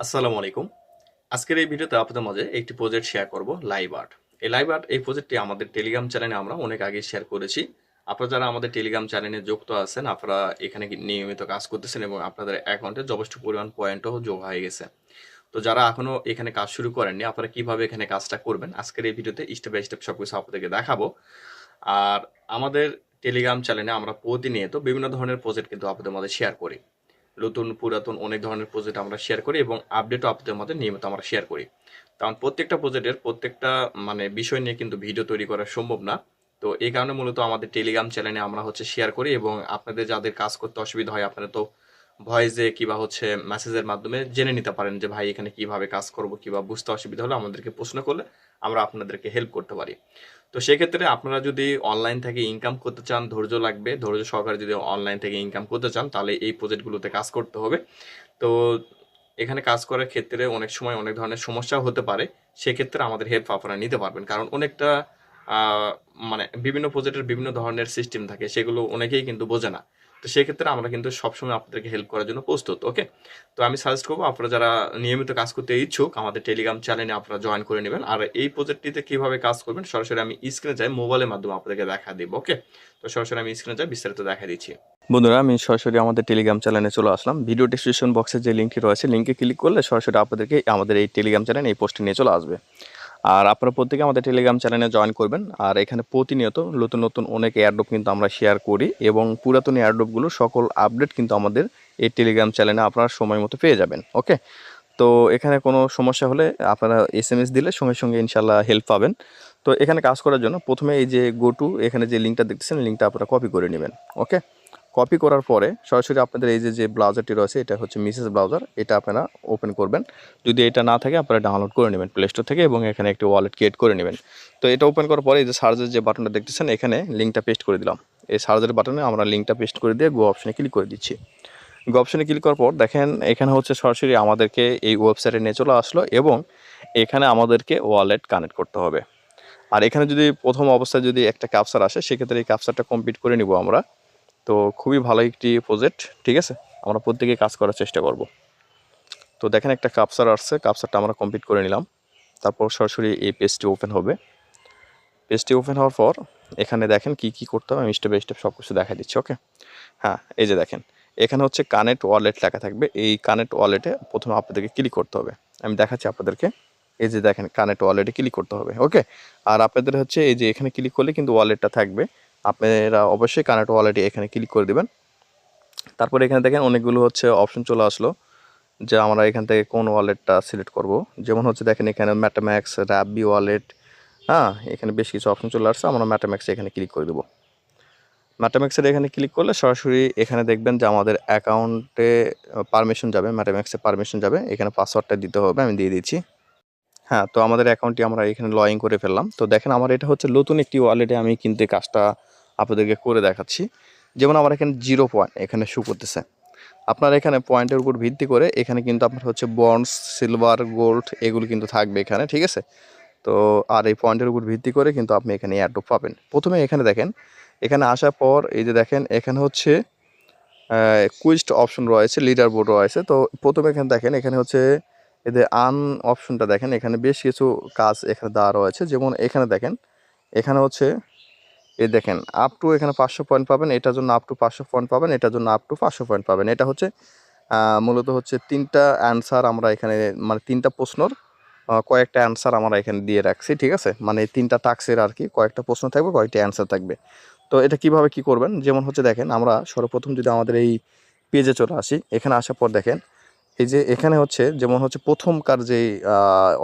আসসালামু আলাইকুম। আজকের এই ভিডিওতে আপনাদের মাঝে একটি প্রজেক্ট শেয়ার করব লাইভ আর্ট এই লাইভ আর্ট এই প্রজেক্টটি আমাদের টেলিগ্রাম চ্যানেলে আমরা অনেক আগে শেয়ার করেছি। আপনারা যারা আমাদের টেলিগ্রাম চ্যানেলে যুক্ত আছেন, আপনারা এখানে নিয়মিত কাজ করতেছেন এবং আপনাদের অ্যাকাউন্টে যথেষ্ট পরিমাণ পয়েন্টও যোগ হয়ে গেছে। তো যারা এখনও এখানে কাজ শুরু করেননি, আপনারা কীভাবে এখানে কাজটা করবেন, আজকের এই ভিডিওতে স্টেপ বাই স্টেপ সবকিছু আপনাদেরকে দেখাবো। আর আমাদের টেলিগ্রাম চ্যানেলে আমরা প্রতিনিয়ত বিভিন্ন ধরনের প্রজেক্ট কিন্তু আপনাদের মধ্যে শেয়ার করি। নতুন, পুরাতন অনেক ধরনের প্রজেক্ট আমরা শেয়ার করি এবং আপডেটও আপনাদের মধ্যে নিয়মিত আমরা শেয়ার করি। কারণ প্রত্যেকটা প্রজেক্টের প্রত্যেকটা মানে বিষয় নিয়ে কিন্তু ভিডিও তৈরি করা সম্ভব না। তো এই কারণে মূলত আমাদের টেলিগ্রাম চ্যানেলে আমরা হচ্ছে শেয়ার করি এবং আপনাদের যাদের কাজ করতে অসুবিধা হয়, আপনারা তো ভয়েসে কিবা হচ্ছে মেসেজের মাধ্যমে জেনে নিতে পারেন যে, ভাই, এখানে কীভাবে কাজ করব, কিবা বুঝতে অসুবিধা হলে আমাদেরকে প্রশ্ন করলে আমরা আপনাদেরকে হেল্প করতে পারি। তো সেক্ষেত্রে আপনারা যদি অনলাইন থেকে ইনকাম করতে চান, ধৈর্য লাগবে। ধৈর্য সহকারে যদি অনলাইন থেকে ইনকাম করতে চান, তাহলে এই প্রজেক্টগুলোতে কাজ করতে হবে। তো এখানে কাজ করার ক্ষেত্রে অনেক সময় অনেক ধরনের সমস্যাও হতে পারে। সেক্ষেত্রে আমাদের হেল্প আপনারা নিতে পারবেন। কারণ অনেকটা মানে বিভিন্ন প্রজেক্টের বিভিন্ন ধরনের সিস্টেম থাকে, সেগুলো অনেকেই কিন্তু বোঝে না। তো সেক্ষেত্রে আমরা কিন্তু সবসময় আপনাদেরকে হেল্প করার জন্য প্রস্তুত ওকে তো আমি সাজেস্ট করব আপনারা যারা নিয়মিত কাজ করতে ইচ্ছুক, আমাদের টেলিগ্রাম চ্যানেলে আপনারা জয়েন করে নেবেন। আর এই প্রজেক্টটিতে কীভাবে কাজ করবেন সরাসরি আমি স্ক্রিনে যাই মোবাইলের মাধ্যমে আপনাদেরকে দেখা দিব ওকে তো সরাসরি আমি স্ক্রিনে যাই, বিস্তারিত দেখা দিচ্ছি। বন্ধুরা, আমি সরাসরি আমাদের টেলিগ্রাম চ্যানেলে চলে আসলাম। ভিডিও ডিসক্রিপশন বক্সে যে লিঙ্কটি রয়েছে লিঙ্কে ক্লিক করলে সরাসরি আপনাদেরকে আমাদের এই টেলিগ্রাম চ্যানেল এই পোস্টে নিয়ে চলে আসবে। আর আপনারা প্রত্যেকে আমাদের টেলিগ্রাম চ্যানেলে জয়েন করবেন। আর এখানে প্রতিনিয়ত নতুন নতুন অনেক এয়ারড্রপ কিন্তু আমরা শেয়ার করি এবং পুরাতন এয়ারড্রপগুলো সকল আপডেট কিন্তু আমাদের এই টেলিগ্রাম চ্যানেলে আপনারা সময় মতো পেয়ে যাবেন। ওকে তো এখানে কোনো সমস্যা হলে আপনারা এস এম এস দিলে সঙ্গে সঙ্গে ইনশাল্লাহ হেল্প পাবেন। তো এখানে কাজ করার জন্য প্রথমে এই যে গো টু এখানে যে লিঙ্কটা দেখতেছেন লিঙ্কটা আপনারা কপি করে নেবেন। ওকে কপি করার পরে সরাসরি আপনাদের এই যে যে ব্রাউজারটি রয়েছে, এটা হচ্ছে মিসেস ব্রাউজার এটা আপনারা ওপেন করবেন। যদি এটা না থাকে, আপনারা ডাউনলোড করে নেবেন প্লে স্টোর থেকে এবং এখানে একটি ওয়ালেট ক্রিয়েট করে নেবেন। তো এটা ওপেন করার পরে এই যে সার্চের যে বাটনটা দেখতেছেন, এখানে লিঙ্কটা পেস্ট করে দিলাম। এই সার্চের বাটনে আমরা লিঙ্কটা পেস্ট করে দিয়ে গো অপশনে ক্লিক করে দিচ্ছি। গো অপশনে ক্লিক করার পর দেখেন, এখানে হচ্ছে সরাসরি আমাদেরকে এই ওয়েবসাইটে নিয়ে চলে আসলো এবং এখানে আমাদেরকে ওয়ালেট কানেক্ট করতে হবে। আর এখানে যদি প্রথম অবস্থায় যদি একটা ক্যাপচার আসে, সেক্ষেত্রে এই ক্যাপচারটা কমপ্লিট করে নিব আমরা। তো খুবই ভালো একটি প্রজেক্ট ঠিক আছে? আমরা প্রত্যেকে কাজ করার চেষ্টা করব। তো দেখেন একটা কাপসার আসছে কাপসারটা আমরা কমপ্লিট করে নিলাম। তারপর সরাসরি এই পেজটি ওপেন হবে। পেজটি ওপেন হওয়ার পর এখানে দেখেন কি কি করতে হবে, আমি স্টেপ বাই স্টেপ সব কিছু দেখা দিচ্ছি ওকে হ্যাঁ এই যে দেখেন, এখানে হচ্ছে কানেক্ট ওয়ালেট লেখা থাকবে। এই কানেক্ট ওয়ালেটে প্রথমে আপনাদেরকে ক্লিক করতে হবে। আমি দেখাচ্ছি আপনাদেরকে। এই যে দেখেন কানেক্ট ওয়ালেটে ক্লিক করতে হবে ওকে আর আপনাদের হচ্ছে এই যে এখানে ক্লিক করলে কিন্তু ওয়ালেটটা থাকবে। আপনারা অবশ্যই কানেক্ট ওয়ালেটে এখানে ক্লিক করে দেবেন। তারপরে এখানে দেখেন অনেকগুলো হচ্ছে অপশন চলে আসলো, যে আমরা এখান থেকে কোন ওয়ালেটটা সিলেক্ট করব। যেমন হচ্ছে দেখেন এখানে ম্যাটাম্যাক্স র্যাবি ওয়ালেট হ্যাঁ এখানে বেশ কিছু অপশন চলে আসছে, আমরা ম্যাটাম্যাক্সে এখানে ক্লিক করে দেবো। ম্যাটাম্যাক্সের এখানে ক্লিক করলে সরাসরি এখানে দেখবেন যে আমাদের অ্যাকাউন্টে পারমিশন যাবে ম্যাটাম্যাক্সে পারমিশন যাবে, এখানে পাসওয়ার্ডটা দিতে হবে, আমি দিয়ে দিচ্ছি। হ্যাঁ তো আমাদের অ্যাকাউন্টটি আমরা এখানে ইন করে ফেললাম। তো দেখেন, আমার এটা হচ্ছে নতুন একটি ওয়ালেটে আমি কিন্তু কাজটা আপনাদেরকে করে দেখাচ্ছি। যেমন আমার এখানে জিরো পয়েন্ট এখানে শু করতেছে। আপনার এখানে পয়েন্টের উপর ভিত্তি করে এখানে কিন্তু আপনার হচ্ছে বন্ডস সিলভার গোল্ড এগুলো কিন্তু থাকবে এখানে, ঠিক আছে? তো আর এই পয়েন্টের উপর ভিত্তি করে কিন্তু আপনি এখানে এয়ারড্রপ পাবেন। প্রথমে এখানে দেখেন, এখানে আসার পর এই যে দেখেন, এখানে হচ্ছে কুইস্ট অপশন রয়েছে লিডার বোর্ড রয়েছে। তো প্রথমে এখানে দেখেন, এখানে হচ্ছে এদের আন অপশনটা দেখেন, এখানে বেশ কিছু কাজ এখানে দেওয়া রয়েছে। যেমন এখানে দেখেন, এখানে হচ্ছে, এ দেখেন আপ টু এখানে পাঁচশো পয়েন্ট পাবেন, এটার জন্য আপ টু পাঁচশো পয়েন্ট পাবেন, এটার জন্য আপ টু পাঁচশো পয়েন্ট পাবেন। এটা হচ্ছে মূলত হচ্ছে তিনটা অ্যান্সার আমরা এখানে মানে তিনটা প্রশ্নর কয়েকটা অ্যান্সার আমরা এখানে দিয়ে রাখছি, ঠিক আছে? মানে তিনটা টাক্সের আর কি, কয়েকটা প্রশ্ন থাকবে, কয়েকটা অ্যান্সার থাকবে। তো এটা কীভাবে কি করবেন? যেমন হচ্ছে দেখেন, আমরা সর্বপ্রথম যদি আমাদের এই পেজে চলে আসি, এখানে আসার পর দেখেন এই যে এখানে হচ্ছে যেমন হচ্ছে প্রথমকার যে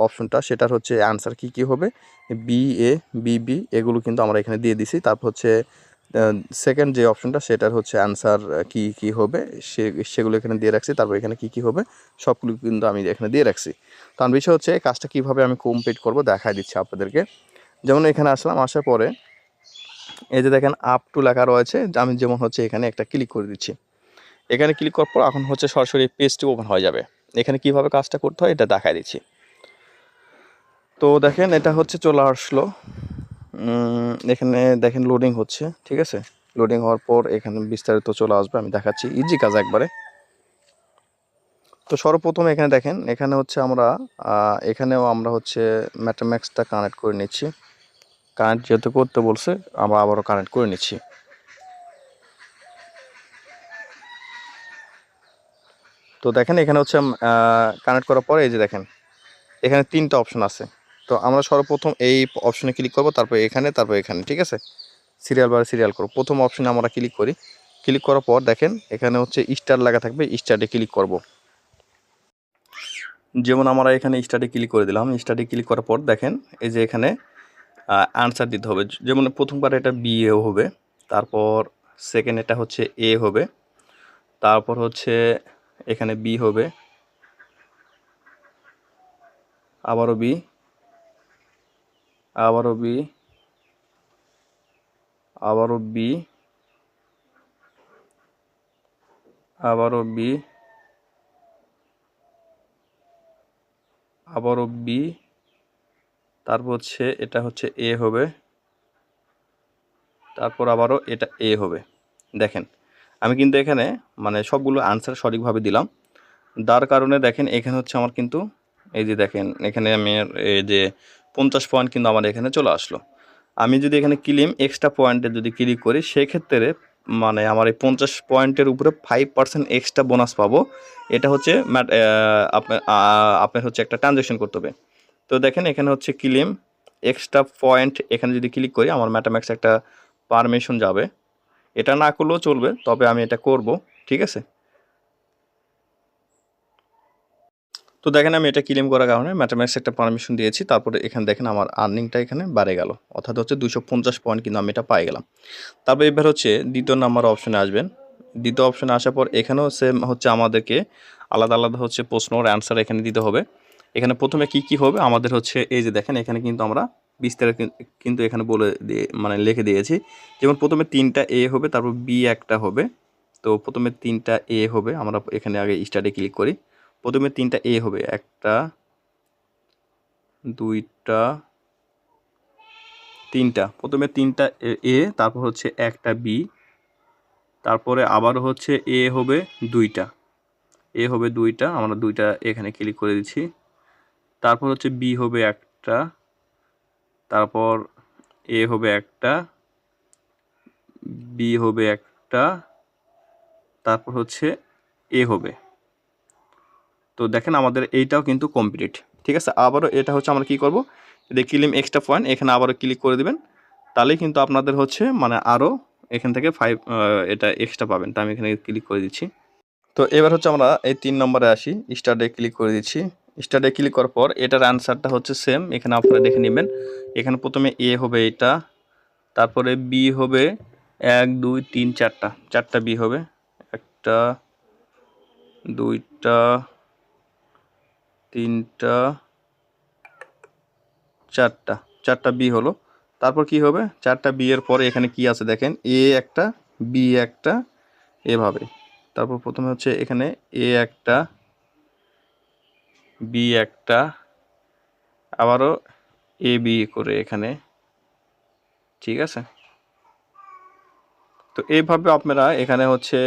অপশনটা সেটার হচ্ছে অ্যান্সার কি কি হবে? বি এ বি বি এগুলো কিন্তু আমরা এখানে দিয়ে দিছি। তারপর হচ্ছে সেকেন্ড যে অপশনটা সেটার হচ্ছে অ্যান্সার কি কি হবে? সে, সেগুলো এখানে দিয়ে রাখছি। তারপর এখানে কি কি হবে? সবগুলো কিন্তু আমি এখানে দিয়ে রাখছি। তার বিষয় হচ্ছে কাজটা কীভাবে আমি কমপ্লিট করব দেখাই দিচ্ছি আপনাদেরকে। যেমন এখানে আসলাম, আসার পরে এই যে দেখেন আপ টু লেখা রয়েছে। আমি যেমন হচ্ছে এখানে একটা ক্লিক করে দিচ্ছি। এখানে ক্লিক করার পর এখন হচ্ছে সরাসরি পেজটি ওপেন হয়ে যাবে। এখানে কীভাবে কাজটা করতে হয় এটা দেখাই দিচ্ছি। তো দেখেন এটা হচ্ছে চলে আসলো। এখানে দেখেন লোডিং হচ্ছে, ঠিক আছে? লোডিং হওয়ার পর এখানে বিস্তারিত চলে আসবে, আমি দেখাচ্ছি। ইজি কাজ একবারে। তো সর্বপ্রথম এখানে দেখেন, এখানে হচ্ছে আমরা এখানেও আমরা হচ্ছে ম্যাটাম্যাক্সটা কানেক্ট করে নিচ্ছি। কানেক্ট যেহেতু করতে বলছে, আমরা আবারও কানেক্ট করে নিচ্ছি। তো দেখেন এখানে হচ্ছে কানেক্ট করার পরে এই যে দেখেন, এখানে তিনটা অপশন আছে। তো আমরা সর্বপ্রথম এই অপশনে ক্লিক করব, তারপর এখানে তারপর এখানে, ঠিক আছে? সিরিয়াল বারে সিরিয়াল করব। প্রথম অপশনে আমরা ক্লিক করি। ক্লিক করার পর দেখেন, এখানে হচ্ছে স্টার লাগা থাকবে স্টারে ক্লিক করব। যেমন আমরা এখানে স্টাডি ক্লিক করে দিলাম স্টাডি ক্লিক করার পর দেখেন, এই যে এখানে আনসার দিতে হবে। যেমন প্রথমবার এটা বি এ হবে, তারপর সেকেন্ড এটা হচ্ছে এ হবে, তারপর হচ্ছে এখানে বি হবে। আবারও বি আবারও বি আবারও বি আবারও বি আবারও বি তারপর হচ্ছে, এটা হচ্ছে এ হবে। তারপর আবারও এটা এ হবে। দেখেন আমি কিন্তু এখানে মানে সবগুলো আনসার সঠিকভাবে দিলাম। যার কারণে দেখেন, এখানে হচ্ছে আমার কিন্তু, এই যে দেখেন, এখানে আমি এই যে পঞ্চাশ পয়েন্ট কিন্তু আমার এখানে চলে আসলো। আমি যদি এখানে ক্লিম এক্সট্রা পয়েন্টে যদি ক্লিক করি, সেক্ষেত্রে মানে আমার এই পঞ্চাশ পয়েন্টের উপরে ফাইভ পার্সেন্ট এক্সট্রা বোনাস পাবো। এটা হচ্ছে আপনার আপনার হচ্ছে একটা ট্রানজ্যাকশন করতে হবে। তো দেখেন, এখানে হচ্ছে ক্লিম এক্সট্রা পয়েন্ট এখানে যদি ক্লিক করি, আমার ম্যাটাম্যাক্স একটা পারমিশন যাবে। এটা না করলেও চলবে, তবে আমি এটা করব, ঠিক আছে? তো দেখেন আমি এটা ক্লেম করার কারণে ম্যাথামেটিক্স একটা পারমিশন দিয়েছি, তারপরে এখানে দেখেন আমার আর্নিংটা এখানে বাড়ে গেল, অর্থাৎ হচ্ছে দুশো পঞ্চাশ পয়েন্ট কিন্তু আমি এটা পাই গেলাম। তারপরে এবার হচ্ছে দ্বিতীয় নাম্বার অপশনে আসবেন। দ্বিতীয় অপশনে আসার পর এখানেও সেম হচ্ছে আমাদেরকে আলাদা আলাদা হচ্ছে প্রশ্নর অ্যান্সার এখানে দিতে হবে। এখানে প্রথমে কি কি হবে? আমাদের হচ্ছে এই যে দেখেন, এখানে কিন্তু আমরা বিস্তারিত কিন- কিন্তু এখানে বলে দিয়ে মানে লিখে দিয়েছি। যেমন প্রথমে তিনটা এ হবে, তারপর বি একটা হবে। তো প্রথমে তিনটা এ হবে, আমরা এখানে আগে স্টার্টে ক্লিক করি। প্রথমে তিনটা এ হবে, একটা, দুইটা, তিনটা। প্রথমে তিনটা এ তারপর হচ্ছে একটা বি, তারপরে আবার হচ্ছে এ হবে দুইটা। এ হবে দুইটা, আমরা দুইটা এখানে ক্লিক করে দিচ্ছি। তারপর হচ্ছে বি হবে একটা তারপর এ হবে একটা, বি হবে একটা, তারপর হচ্ছে এ হবে। তো দেখেন আমাদের এইটাও কিন্তু কমপ্লিট ঠিক আছে? আবারও এটা হচ্ছে আমরা কি করব? ক্লিম এক্সট্রা পয়েন্ট এখানে আবারও ক্লিক করে দিবেন। তাহলেই কিন্তু আপনাদের হচ্ছে মানে আরও এখান থেকে ফাইভ এটা এক্সট্রা পাবেন। তা আমি এখানে ক্লিক করে দিচ্ছি। তো এবার হচ্ছে আমরা এই তিন নম্বরে আসি। স্টার্টে ক্লিক করে দিচ্ছি। স্টার্টে ক্লিক করার পর এটার আনসারটা হচ্ছে সেম এখানে আপনারা দেখে নেবেন। এখানে প্রথমে এ হবে এটা, তারপরে বি হবে এক, দুই, তিন, চারটা। চারটা বি হবে। একটা, দুইটা, তিনটা, চারটা। চারটা বি হলো। তারপর কি হবে? চারটা বি এর পরে এখানে কি আছে দেখেন? এ একটা বি একটা, এভাবে। তারপর প্রথমে হচ্ছে এখানে এ একটা বি একটা, আবারও এ, বি করে এখানে, ঠিক আছে? তো এইভাবে আপনারা এখানে হচ্ছে,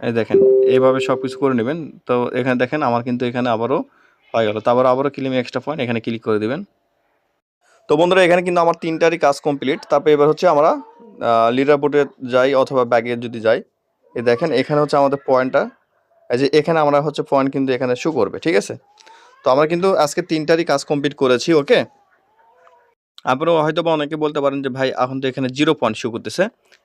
এই দেখেন, এইভাবে সব কিছু করে নেবেন। তো এখানে দেখেন, আমার কিন্তু এখানে আবারও হয়ে গেল। তারপর আবারও ক্লিম এক্সট্রা পয়েন্ট এখানে ক্লিক করে দিবেন। তো বন্ধুরা, এখানে কিন্তু আমার তিনটারই কাজ কমপ্লিট তারপর এবার হচ্ছে আমরা লিডার বোর্ডে যাই অথবা ব্যাগে যদি যাই। এ দেখেন, এখানে হচ্ছে আমাদের পয়েন্টটা এই যে এখানে আমরা হচ্ছে পয়েন্ট কিন্তু এখানে শো করবে, ঠিক আছে? তো আমরা কিন্তু আজকে তিনটারই কাজ কমপ্লিট করেছি ওকে আপনারাও হয়তো বা অনেকে বলতে পারেন যে, ভাই, এখন তো এখানে জিরো পয়েন্ট শো করতেছে।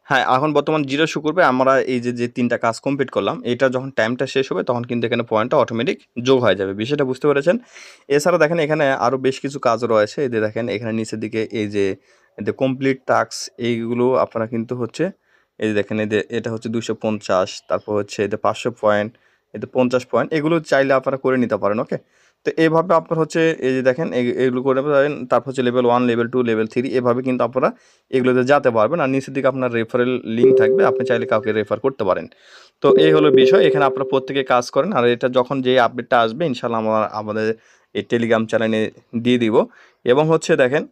হ্যাঁ এখন বর্তমান জিরো শো করবে, আমরা এই যে যে তিনটা কাজ কমপ্লিট করলাম, এটা যখন টাইমটা শেষ হবে, তখন কিন্তু এখানে পয়েন্টটা অটোমেটিক যোগ হয়ে যাবে। বিষয়টা বুঝতে পেরেছেন? এছাড়া দেখেন এখানে আরও বেশ কিছু কাজ রয়েছে, এই যে দেখেন, এখানে নিচের দিকে এই যে কমপ্লিট টাস্ক এইগুলো আপনারা কিন্তু হচ্ছে, এই যে দেখেন, এই এটা হচ্ছে দুশো পঞ্চাশ, তারপর হচ্ছে এতে পাঁচশো পয়েন্ট এতে পঞ্চাশ পয়েন্ট এগুলো চাইলে আপনারা করে নিতে পারেন ওকে তো এইভাবে আপনার হচ্ছে, এই যে দেখেন এগুলো করে পারেন, তারপর হচ্ছে level one level two level three এভাবে কিন্তু আপনারা এগুলোতে যেতে পারবেন। আর নিচের দিকে আপনার রেফারেল লিঙ্ক থাকবে, আপনি চাইলে কাউকে রেফার করতে পারেন। তো এই হলো বিষয়, এখানে আপনারা প্রত্যেকে কাজ করেন। আর এটা যখন যে আপডেটটা আসবে ইনশাল্লাহ আমরা আমাদের এই টেলিগ্রাম চ্যানেলে দিয়ে দিব। এবং হচ্ছে দেখেন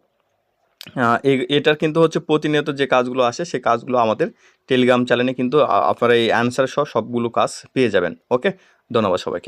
এটার কিন্তু হচ্ছে প্রতিনিয়ত যে কাজগুলো আসে, সে কাজগুলো আমাদের টেলিগ্রাম চ্যানেলে কিন্তু আপনারা এই অ্যান্সার সহ সবগুলো কাজ পেয়ে যাবেন। ওকে ধন্যবাদ সবাইকে।